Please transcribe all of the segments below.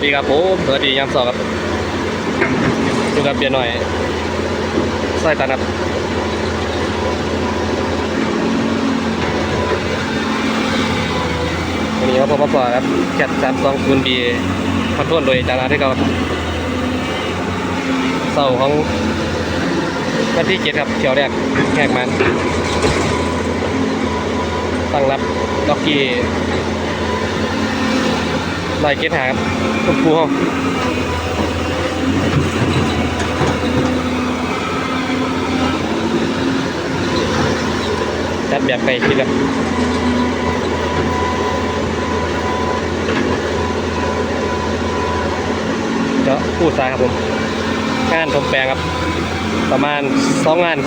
วัสดีครับผมสวัสดียามสองครับอยู่กับเบียร์หน่อยสร้อยตานับวันนี้ครับผมมาฝาครับแคทสามสองคูณบีคอนโทรลโดยจานาที่เขาเสาของวันที่เจ็ดครับเที่ยวแรกแขกมันตั้งรับล็อกกี้ ลอยเกตหาครับคุณครูห้องจัดแบบไปคิดครับเจาะผู้ายครับผม งานทมแปลงครับ ประมาณสองงาน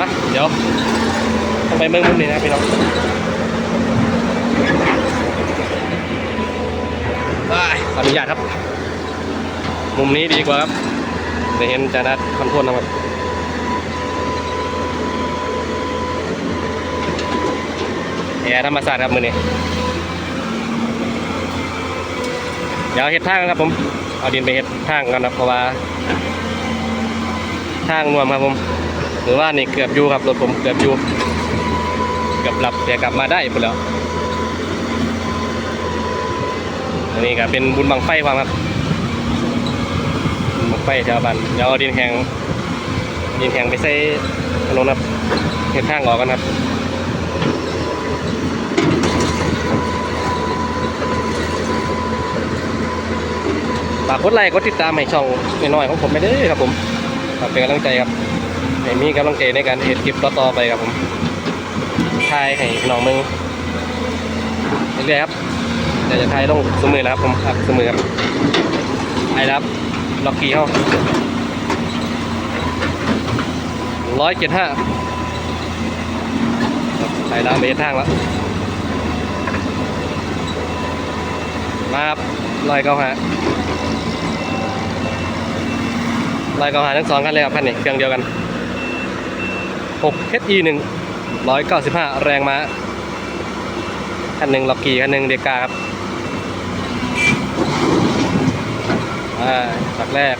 อะ เดี๋ยวต้อง ไปเมืองมุมนี้นะพี่น้องได้ขออนุญาตครับ มุมนี้ดีกว่าครับจะเห็นจานัดคอนโทรลนะครับแอร์ธรรมศาสตร์ครับมือนี้เดี๋ยวเฮ็ดทางครับผม เอาดินไปเฮ็ดทางกันนะเพราะว่า ทางนวมครับผม หรือว่านี่เกือบอยู่ครับรถผมเกือบอยู่เกือบหลับแต่กลับมาได้หมดแล้วอันนี้ก็เป็นบุญบังไฟความครับบังไฟชาวบ้านเดี๋ยวเอาดินแข็งดินแข็งไปใส่ถนนครับเฮ็ดทางออกกันครับฝากกดไลค์กดติดตามให้ช่องน้อยๆของผมไปเด้ครับผมเป็นกำลังใจครับให้มีกำลังใจในการเห็นคลิปต่อๆไปครับผม ถ่ายให้พี่น้องมึงเรื่อยๆครับเดี๋ยวจะถ่ายลงสมือแล้วครับผมครับสมือครับไอ้ครับล็อกกี้เขาร้อยเจ็ดห้าถ่ายดาวเมตรทางแล้วมาครับลอยเก้าหาลายเกาหาทั้งสองคันเลยครับคันนี้เครื่องเดียวกัน6 HE 1 195 แรงม้าคันหนึ่งล็อกกี้คันหนึ่งเดกาครับอ่จากแรก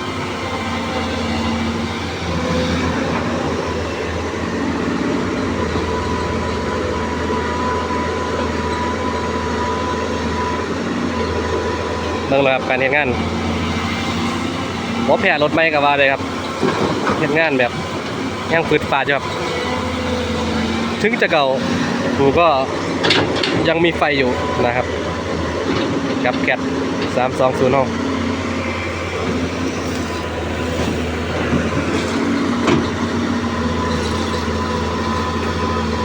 เบิ่งเลยครับการเห็นงานบ่แพ้รถไม่กับว่าเลยครับเฮ็ดงานแบบยังฟืดฟาดอยู่ครับ ถึงจะเก่าหูก็ยังมีไฟอยู่นะครับ กับแกด320ห้อง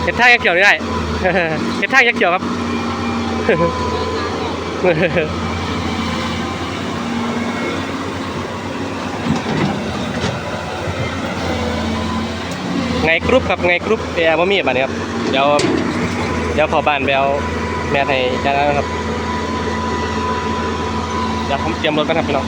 เฮ็ดท่ายักเกี่ยวนี่ได้เฮ็ดท่ายักเกี่ยวครับ ไงกรุ๊ปครับไงกรุ๊ปแอร์บ่มีบ้านี้ครับเดี๋ยวเดี๋ยวขอบ้านไปเอาแม่ให้จ้านะครับเดี๋ยวผมเตรียมรถกันครับพี่น้อง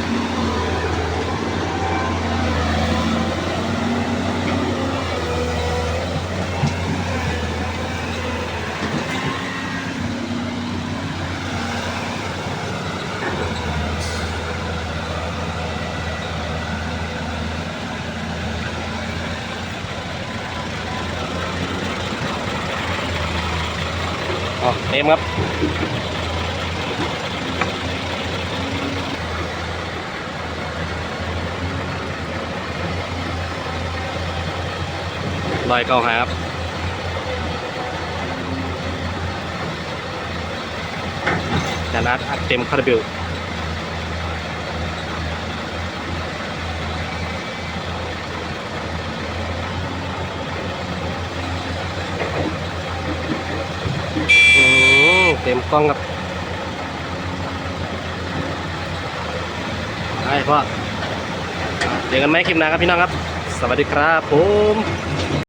เต็มครับลอยเก้าหาครับจานัดอัดเต็มคาราเบลอืมเต็มกล้องครับได้พ่อเจอกันไหมคลิปหน้าครับพี่น้องครับ สวัสดีครับผม